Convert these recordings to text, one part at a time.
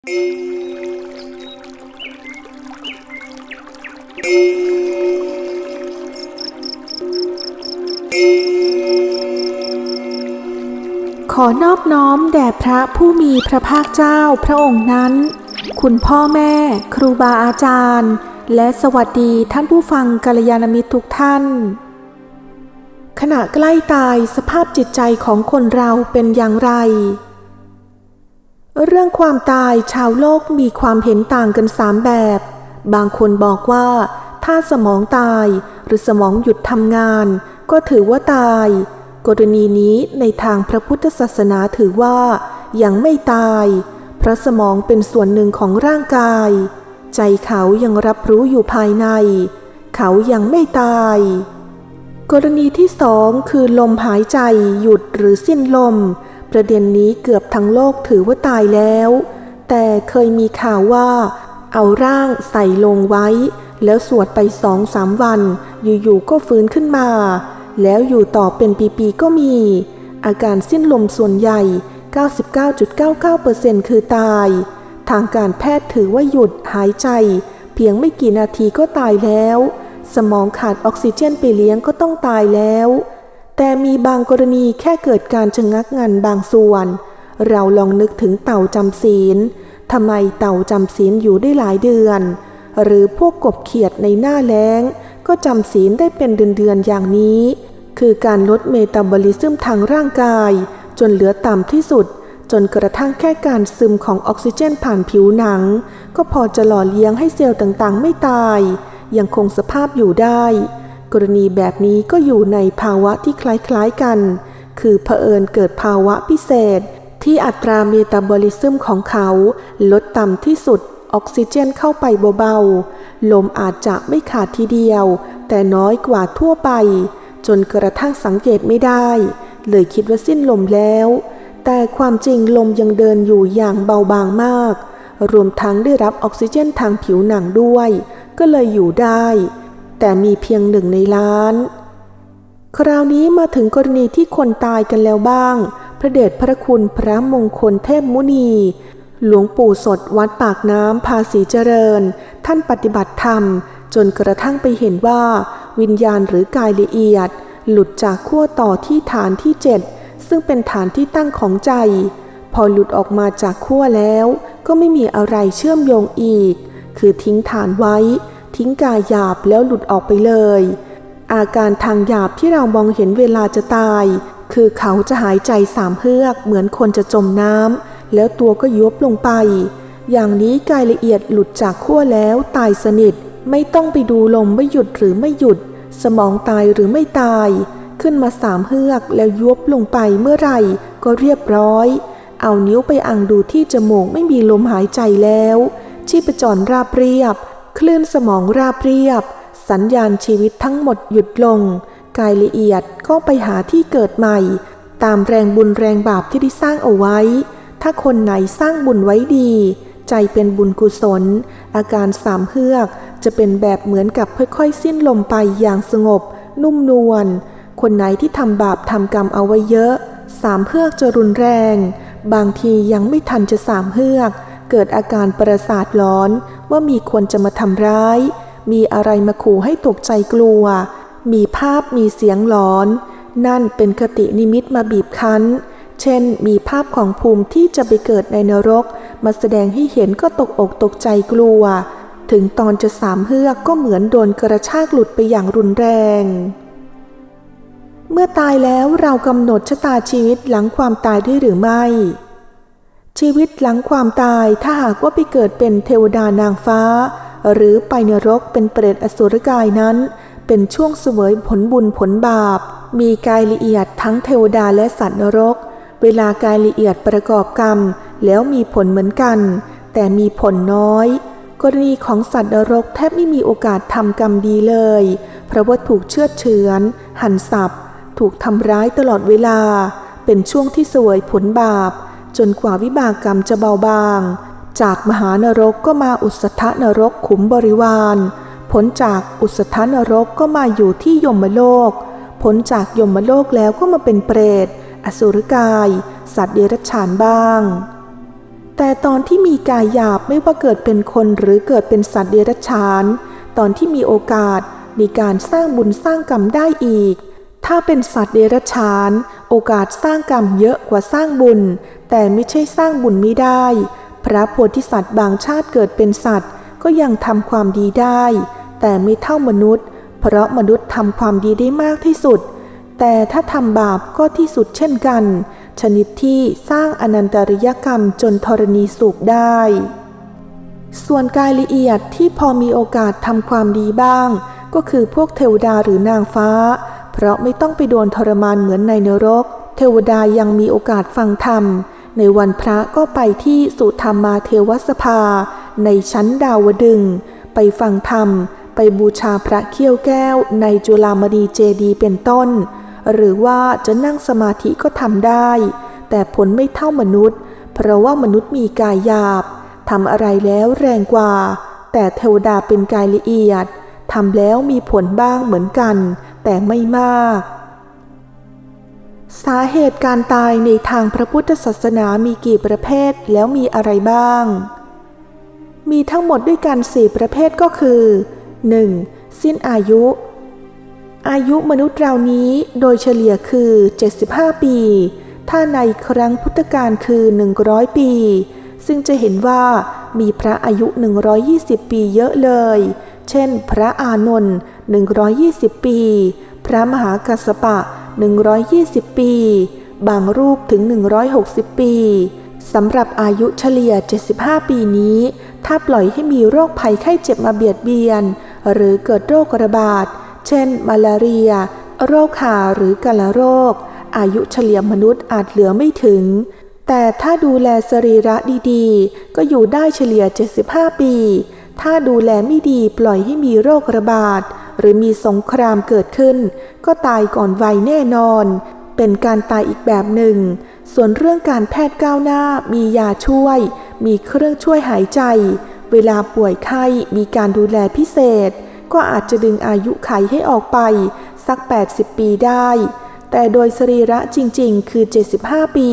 ขอนอบน้อมแด่พระผู้มีพระภาคเจ้าพระองค์นั้น คุณพ่อแม่ ครูบาอาจารย์ และสวัสดีท่านผู้ฟังกัลยาณมิตรทุกท่าน ขณะใกล้ตายสภาพจิตใจของคนเราเป็นอย่างไร เรื่องความตายชาวโลกมีความเห็นต่างกันสามแบบ บางคนบอกว่า ถ้าสมองตายหรือสมองหยุดทำงาน ก็ถือว่าตาย กรณีนี้ในทางพระพุทธศาสนาถือว่า ยังไม่ตาย เพราะสมองเป็นส่วนหนึ่งของร่างกาย ใจเขายังรับรู้อยู่ภายใน เขายังไม่ตาย กรณีที่สองคือลมหายใจหยุดหรือสิ้นลม ประเด็นนี้เกือบทั้งโลกถือว่าตายแล้ว แต่เคยมีข่าวว่า เอาร่างใส่ลงไว้ แล้วสวดไปสองสามวัน อยู่ๆก็ฟื้นขึ้นมา แล้วอยู่ต่อเป็นปีๆก็มี อาการสิ้นลมส่วนใหญ่ 99.99%คือตาย ทางการแพทย์ถือว่าหยุดหายใจ เพียงไม่กี่นาทีก็ตายแล้ว สมองขาดออกซิเจนไปเลี้ยงก็ต้องตายแล้ว แต่มีบางกรณีแค่เกิดการชะงักงันบางส่วน เราลองนึกถึงเต่าจำศีลทำไมเต่าจำศีลอยู่ได้หลายเดือน หรือพวกกบเขียดในหน้าแล้ง ก็จำศีลได้เป็นเดือนๆอย่างนี้ คือการลดเมตาบอลิซึมทางร่างกาย จนเหลือต่ำที่สุด จนกระทั่งแค่การซึมของออกซิเจนผ่านผิวหนัง ก็พอจะหล่อเลี้ยงให้เซลล์ต่างๆ ไม่ตาย ยังคงสภาพอยู่ได้ กรณีแบบนี้ก็อยู่ในภาวะที่คล้ายๆกัน คือเผอิญเกิดภาวะพิเศษ ที่อัตราเมตาบอลิซึมของเขา ลดต่ำที่สุดออกซิเจนเข้าไปเบาๆ ลมอาจจะไม่ขาดทีเดียว แต่น้อยกว่าทั่วไป จนกระทั่งสังเกตไม่ได้ เลยคิดว่าสิ้นลมแล้ว แต่ความจริงลมยังเดินอยู่อย่างเบาบางมาก รวมทั้งได้รับออกซิเจนทางผิวหนังด้วย ก็เลยอยู่ได้ แต่มีเพียงหนึ่งในล้าน คราวนี้มาถึงกรณีที่คนตายกันแล้วบ้าง พระเดชพระคุณพระมงคลเทพมุนี หลวงปู่สดวัดปากน้ำภาษีเจริญ ท่านปฏิบัติธรรม จนกระทั่งไปเห็นว่า วิญญาณหรือกายละเอียด หลุดจากขั้วต่อที่ฐานที่เจ็ดซึ่งเป็นฐานที่ตั้งของใจ พอหลุดออกมาจากขั้วแล้ว ก็ไม่มีอะไรเชื่อมโยงอีก คือทิ้งฐานไว้ ทิ้งกายหยาบแล้วหลุดออกไปเลย อาการทางหยาบที่เรามองเห็นเวลาจะตาย คือเขาจะหายใจสามเฮือกเหมือนคนจะจมน้ำแล้วตัวก็ยุบลงไป อย่างนี้กายละเอียดหลุดจากขั้วแล้วตายสนิท ไม่ต้องไปดูลมไม่หยุดหรือไม่หยุด สมองตายหรือไม่ตาย ขึ้นมาสามเฮือกแล้วยุบลงไปเมื่อไหร่ก็เรียบร้อย เอานิ้วไปอังดูที่จมูกไม่มีลมหายใจแล้วชีพจรราบเรียบ คลื่นสมองราบเรียบ สัญญาณชีวิตทั้งหมดหยุดลง กายละเอียดก็ไปหาที่เกิดใหม่ ตามแรงบุญแรงบาปที่ได้สร้างเอาไว้ ถ้าคนไหนสร้างบุญไว้ดี ใจเป็นบุญกุศล อาการสามเฮือกจะเป็นแบบเหมือนกับค่อยๆสิ้นลมไปอย่างสงบ นุ่มนวลคนไหนที่ทำบาปทำกรรมเอาไว้เยอะ สามเฮือกจะรุนแรง บางทียังไม่ทันจะสามเฮือก เกิดอาการประสาทร้อนว่ามีคนจะมาทำร้าย มีอะไรมาขู่ให้ตกใจกลัว มีภาพมีเสียงหลอน นั่นเป็นคตินิมิตมาบีบคั้น เช่น มีภาพของภูมิที่จะไปเกิดในนรก มาแสดงให้เห็นก็ตกอกตกใจกลัว ถึงตอนจะสามเฮือกก็เหมือนโดนกระชากหลุดไปอย่างรุนแรงเมื่อตายแล้วเรากำหนดชะตาชีวิตหลังความตายได้หรือไม่ ชีวิตหลังความตายถ้าหากว่าไปเกิดเป็นเทวดานางฟ้า หรือไปนรกเป็นเปรตอสุรกายนั้น เป็นช่วงเสวยผลบุญผลบาป มีกายละเอียดทั้งเทวดาและสัตว์นรก เวลากายละเอียดประกอบกรรม แล้วมีผลเหมือนกัน แต่มีผลน้อย กรณีของสัตว์นรกแทบไม่มีโอกาสทำกรรมดีเลย เพราะว่าถูกเชือดเฉือน หันสับถูกทำร้ายตลอดเวลา เป็นช่วงที่เสวยผลบาป จนกว่าวิบากกรรมจะเบาบาง จากมหานรกก็มาอุสธนรกขุมบริวารพ้นจากอุสธนรกก็มาอยู่ที่ยมโลกพ้นจากยมโลกแล้วก็มาเป็นเปรต อสุรกาย สัตว์เดรัจฉานบ้าง แต่ตอนที่มีกายหยาบไม่ว่าเกิดเป็นคนหรือเกิดเป็นสัตว์เดรัจฉาน ตอนที่มีโอกาสมีการสร้างบุญสร้างกรรมได้อีก ถ้าเป็นสัตว์เดรัจฉาน โอกาสสร้างกรรมเยอะกว่าสร้างบุญ แต่ไม่ใช่สร้างบุญไม่ได้ พระโพธิสัตว์บางชาติเกิดเป็นสัตว์ ก็ยังทำความดีได้ แต่ไม่เท่ามนุษย์ เพราะมนุษย์ทำความดีได้มากที่สุด แต่ถ้าทำบาปก็ที่สุดเช่นกัน ชนิดที่สร้างอนันตริยกรรมจนธรณีสูบได้ ส่วนกายละเอียดที่พอมีโอกาสทำความดีบ้าง ก็คือพวกเทวดาหรือนางฟ้า เพราะไม่ต้องไปโดนทรมานเหมือนในนรก เทวดายังมีโอกาสฟังธรรม ในวันพระก็ไปที่สุธรรมาเทวสภา ในชั้นดาวดึง ไปฟังธรรม ไปบูชาพระเขี้ยวแก้ว ในจุลามณีเจดีเป็นต้น หรือว่าจะนั่งสมาธิก็ทำได้ แต่ผลไม่เท่ามนุษย์ เพราะว่ามนุษย์มีกายหยาบทำอะไรแล้วแรงกว่า แต่เทวดาเป็นกายละเอียดทำแล้วมีผลบ้างเหมือนกัน แต่ไม่มาก สาเหตุการตายในทางพระพุทธศาสนามีกี่ประเภทแล้วมีอะไรบ้าง มีทั้งหมดด้วยกันสี่ประเภทก็คือ 1. สิ้นอายุ อายุมนุษย์เรานี้โดยเฉลี่ยคือ 75 ปี ถ้าในครั้งพุทธกาลคือ 100 ปี ซึ่งจะเห็นว่ามีพระอายุ 120 ปีเยอะเลย เช่น พระอานนท์ 120 ปี พระมหากัสสปะ 120 ปี บางรูปถึง 160 ปีสำหรับอายุเฉลี่ย 75 ปีนี้ ถ้าปล่อยให้มีโรคภัยไข้เจ็บมาเบียดเบียน หรือเกิดโรคระบาด เช่น มาลาเรีย โรคขาหรือกาลโรค อายุเฉลี่ยมนุษย์อาจเหลือไม่ถึง แต่ถ้าดูแลสรีระดีๆ ก็อยู่ได้เฉลี่ย 75 ปี ถ้าดูแลไม่ดีปล่อยให้มีโรคระบาด หรือมีสงครามเกิดขึ้น ก็ตายก่อนวัยแน่นอน เป็นการตายอีกแบบหนึ่ง ส่วนเรื่องการแพทย์ก้าวหน้ามียาช่วย มีเครื่องช่วยหายใจ เวลาป่วยไข้มีการดูแลพิเศษ ก็อาจจะดึงอายุไขให้ออกไป สัก 80 ปีได้ แต่โดยสรีระจริงๆ คือ 75 ปี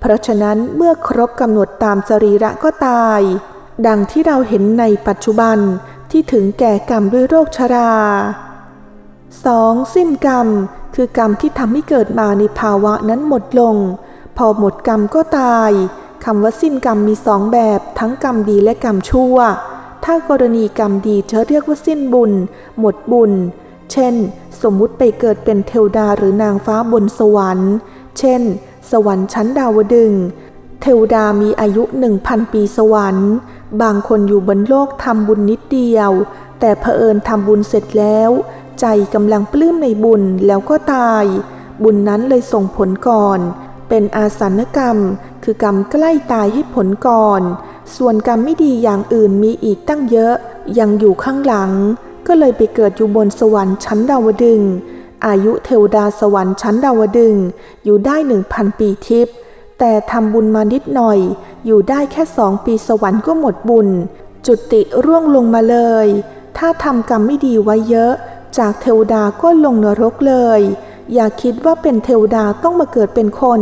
เพราะฉะนั้นเมื่อครบกำหนดตามสรีระก็ตายดังที่เราเห็นในปัจจุบัน ที่ถึงแก่กรรมด้วยโรคชรา 2. สิ้นกรรม คือกรรมที่ทำให้เกิดมาในภาวะนั้นหมดลง พอหมดกรรมก็ตายคำว่าสิ้นกรรมมีสองแบบ ทั้งกรรมดีและกรรมชั่ว ถ้ากรณีกรรมดีจะเรียกว่าสิ้นบุญ หมดบุญ เช่น สมมุติไปเกิดเป็นเทวดาหรือนางฟ้าบนสวรรค์ เช่น สวรรค์ชั้นดาวดึง เทวดามีอายุหนึ่งพันปีสวรรค์ บางคนอยู่บนโลกทำบุญนิดเดียว แต่เผอิญทำบุญเสร็จแล้ว ใจกำลังปลื้มในบุญแล้วก็ตาย บุญนั้นเลยส่งผลก่อน เป็นอาสันกรรม คือกรรมใกล้ตายให้ผลก่อน ส่วนกรรมไม่ดีอย่างอื่นมีอีกตั้งเยอะ ยังอยู่ข้างหลัง ก็เลยไปเกิดอยู่บนสวรรค์ชั้นดาวดึงอายุเทวดาสวรรค์ชั้นดาวดึงอยู่ได้หนึ่งพันปีทิพย์ แต่ทำบุญมานิดหน่อย อยู่ได้แค่สองปีสวรรค์ก็หมดบุญ จุติร่วงลงมาเลย ถ้าทำกรรมไม่ดีไว้เยอะ จากเทวดาก็ลงนรกเลย อย่าคิดว่าเป็นเทวดาต้องมาเกิดเป็นคน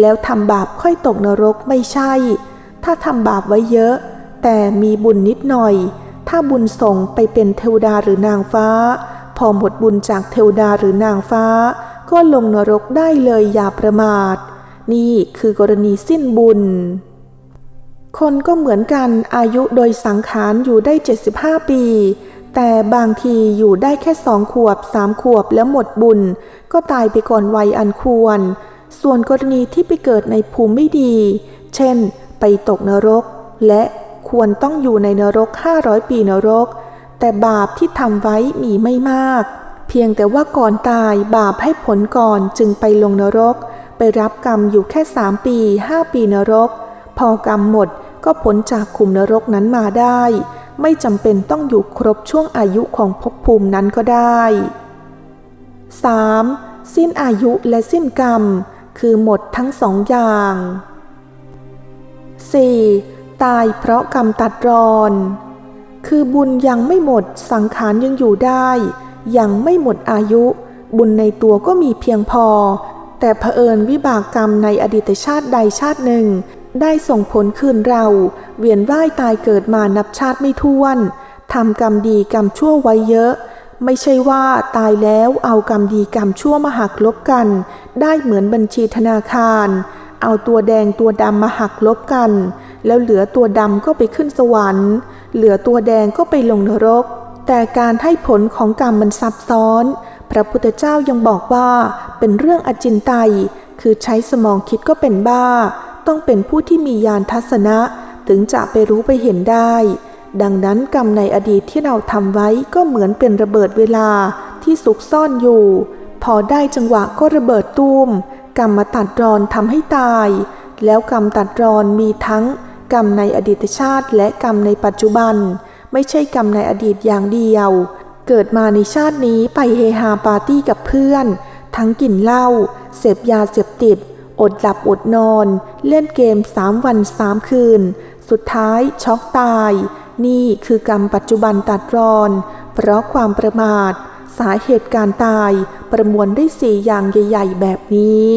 แล้วทำบาปค่อยตกนรกไม่ใช่ ถ้าทำบาปไว้เยอะ แต่มีบุญนิดหน่อย ถ้าบุญส่งไปเป็นเทวดาหรือนางฟ้า พอหมดบุญจากเทวดาหรือนางฟ้า ก็ลงนรกได้เลยอย่าประมาท นี่คือกรณีสิ้นบุญ คนก็เหมือนกันอายุโดยสังขารอยู่ได้ 75 ปี แต่บางทีอยู่ได้แค่สองขวบสามขวบแล้วหมดบุญ ก็ตายไปก่อนวัยอันควร ส่วนกรณีที่ไปเกิดในภูมิไม่ดี เช่น ไปตกนรก และควรต้องอยู่ในนรก 500 ปีนรก แต่บาปที่ทำไว้มีไม่มาก เพียงแต่ว่าก่อนตายบาปให้ผลก่อนจึงไปลงนรก ไปรับกรรมอยู่แค่สามปี5ปีนรก พอกรรมหมดก็พ้นจากขุมนรกนั้นมาได้ ไม่จำเป็นต้องอยู่ครบช่วงอายุของภพภูมินั้นก็ได้ 3. สิ้นอายุและสิ้นกรรม คือหมดทั้งสองอย่าง 4. ตายเพราะกรรมตัดรอน คือบุญยังไม่หมดสังขารยังอยู่ได้ ยังไม่หมดอายุ บุญในตัวก็มีเพียงพอ แต่เผอิญวิบากกรรมในอดีตชาติใดชาติหนึ่ง ได้ส่งผลคืนเรา เวียนว่ายตายเกิดมานับชาติไม่ท้วนทำกรรมดีกรรมชั่วไว้เยอะ ไม่ใช่ว่าตายแล้วเอากรรมดีกรรมชั่วมาหักลบกัน ได้เหมือนบัญชีธนาคาร เอาตัวแดงตัวดำมาหักลบกัน แล้วเหลือตัวดำก็ไปขึ้นสวรรค์ เหลือตัวแดงก็ไปลงนรก แต่การให้ผลของกรรมมันซับซ้อน พระพุทธเจ้ายังบอกว่าเป็นเรื่องอจินไตย คือใช้สมองคิดก็เป็นบ้า ต้องเป็นผู้ที่มีญาณทัศนะ ถึงจะไปรู้ไปเห็นได้ ดังนั้นกรรมในอดีตที่เราทำไว้ก็เหมือนเป็นระเบิดเวลาที่สุกซ่อนอยู่ พอได้จังหวะก็ระเบิดตุ้มกรรมมาตัดรอนทำให้ตาย แล้วกรรมตัดรอนมีทั้งกรรมในอดีตชาติและกรรมในปัจจุบัน ไม่ใช่กรรมในอดีตอย่างเดียว เกิดมาในชาตินี้ไปเฮฮาปาร์ตี้กับเพื่อน ทั้งกินเหล้าเสพยาเสพติด อดหลับอดนอน เล่นเกมสามวันสามคืน สุดท้ายช็อกตาย นี่คือกรรมปัจจุบันตัดรอน เพราะความประมาท สาเหตุการตายประมวลได้สี่อย่างใหญ่ ๆ แบบนี้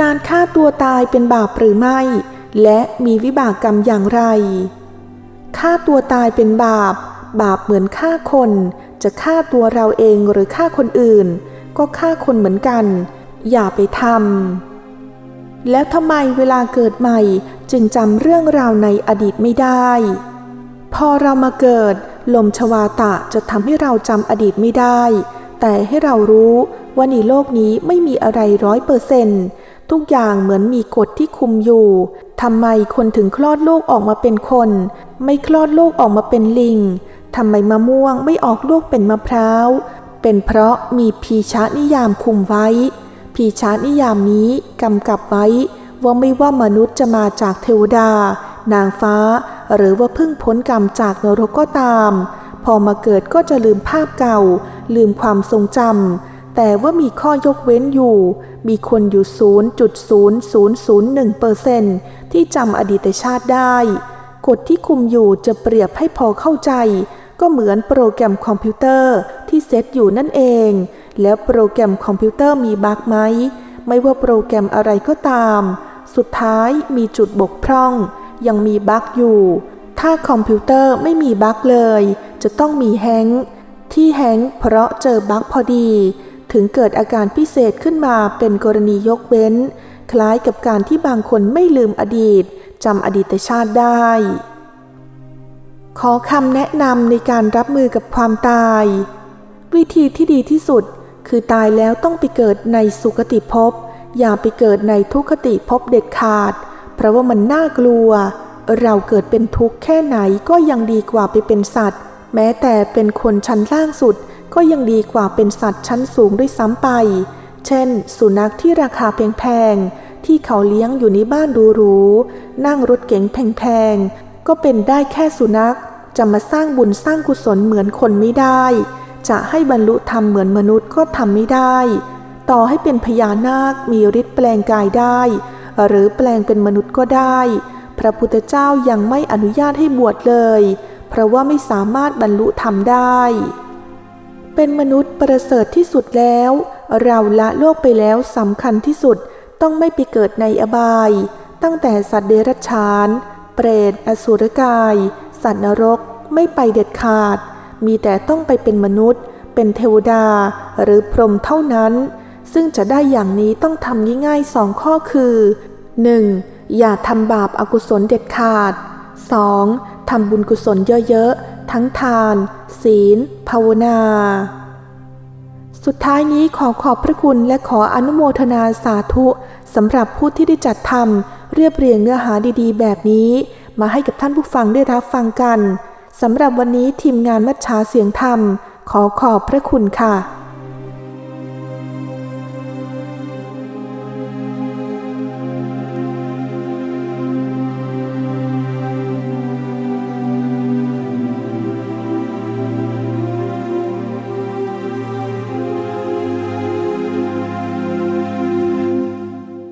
การฆ่าตัวตายเป็นบาปหรือไม่ และมีวิบากกรรมอย่างไรฆ่าตัวตายเป็นบาป บาปเหมือนฆ่าคน จะฆ่าตัวเราเองหรือฆ่าคนอื่น ก็ฆ่าคนเหมือนกัน อย่าไปทำแล้วทำไมเวลาเกิดใหม่จึงจำเรื่องราวในอดีตไม่ได้ พอเรามาเกิด ลมชวาตะจะทำให้เราจำอดีตไม่ได้ แต่ให้เรารู้ว่าในโลกนี้ไม่มีอะไรร้อยเปอร์เซนต์ทุกอย่างเหมือนมีกฎที่คุมอยู่ทำไมคนถึงคลอดลูกออกมาเป็นคน ไม่คลอดลูกออกมาเป็นลิง ทำไมมะม่วงไม่ออกลูกเป็นมะพร้าว เป็นเพราะมีพีชานิยามคุมไว้ พีชานิยามนี้กำกับไว้ ว่าไม่ว่ามนุษย์จะมาจากเทวดา นางฟ้า หรือว่าเพิ่งพ้นกรรมจากนรกก็ตาม พอมาเกิดก็จะลืมภาพเก่า ลืมความทรงจำแต่ว่ามีข้อยกเว้นอยู่ มีคนอยู่ 0.0001เปอร์เซนที่จำอดีตชาติได้กฎที่คุมอยู่จะเปรียบให้พอเข้าใจ ก็เหมือนโปรแกรมคอมพิวเตอร์ที่เซตอยู่นั่นเอง แล้วโปรแกรมคอมพิวเตอร์มีบั๊กไหม ไม่ว่าโปรแกรมอะไรก็ตาม สุดท้ายมีจุดบกพร่อง ยังมีบั๊กอยู่ ถ้าคอมพิวเตอร์ไม่มีบั๊กเลย จะต้องมีแฮงก์ที่แฮงก์เพราะเจอบั๊กพอดี ถึงเกิดอาการพิเศษขึ้นมาเป็นกรณียกเว้น คล้ายกับการที่บางคนไม่ลืมอดีตจำอดีตชาติได้ ขอคำแนะนำในการรับมือกับความตาย วิธีที่ดีที่สุดคือตายแล้วต้องไปเกิดในสุคติภพ อย่าไปเกิดในทุกขติภพเด็ดขาด เพราะว่ามันน่ากลัว เราเกิดเป็นทุกข์แค่ไหนก็ยังดีกว่าไปเป็นสัตว์ แม้แต่เป็นคนชั้นล่างสุด ก็ยังดีกว่าเป็นสัตว์ชั้นสูงด้วยซ้ำไป เช่น สุนัขที่ราคาแพงๆที่เขาเลี้ยงอยู่ในบ้านหรูนั่งรถเก๋งแพงๆ ก็เป็นได้แค่สุนัข จะมาสร้างบุญสร้างกุศลเหมือนคนไม่ได้ จะให้บรรลุธรรมเหมือนมนุษย์ก็ทำไม่ได้ ต่อให้เป็นพญานาคมีฤทธิ์แปลงกายได้ หรือแปลงเป็นมนุษย์ก็ได้ พระพุทธเจ้ายังไม่อนุญาตให้บวชเลย เพราะว่าไม่สามารถบรรลุธรรมได้ เป็นมนุษย์ประเสริฐที่สุดแล้ว เราละโลกไปแล้วสำคัญที่สุดต้องไม่ไปเกิดในอบาย ตั้งแต่สัตว์เดรัจฉาน เปรตอสุรกาย สัตว์นรกไม่ไปเด็ดขาด มีแต่ต้องไปเป็นมนุษย์ เป็นเทวดา หรือพรหมเท่านั้น ซึ่งจะได้อย่างนี้ต้องทำง่ายๆสองข้อคือ 1. อย่าทำบาปอากุศลเด็ดขาด 2. ทำบุญกุศลเยอะๆ ทั้งทาน ศีล ภาวนา สุดท้ายนี้ขอขอบพระคุณและขออนุโมทนาสาธุสำหรับผู้ที่ได้จัดทำ เรียบเรียงเนื้อหาดีๆ แบบนี้ มาให้กับท่านผู้ฟังได้รับฟังกันสำหรับวันนี้ทีมงานมัชชาเสียงธรรม ขอขอบพระคุณค่ะ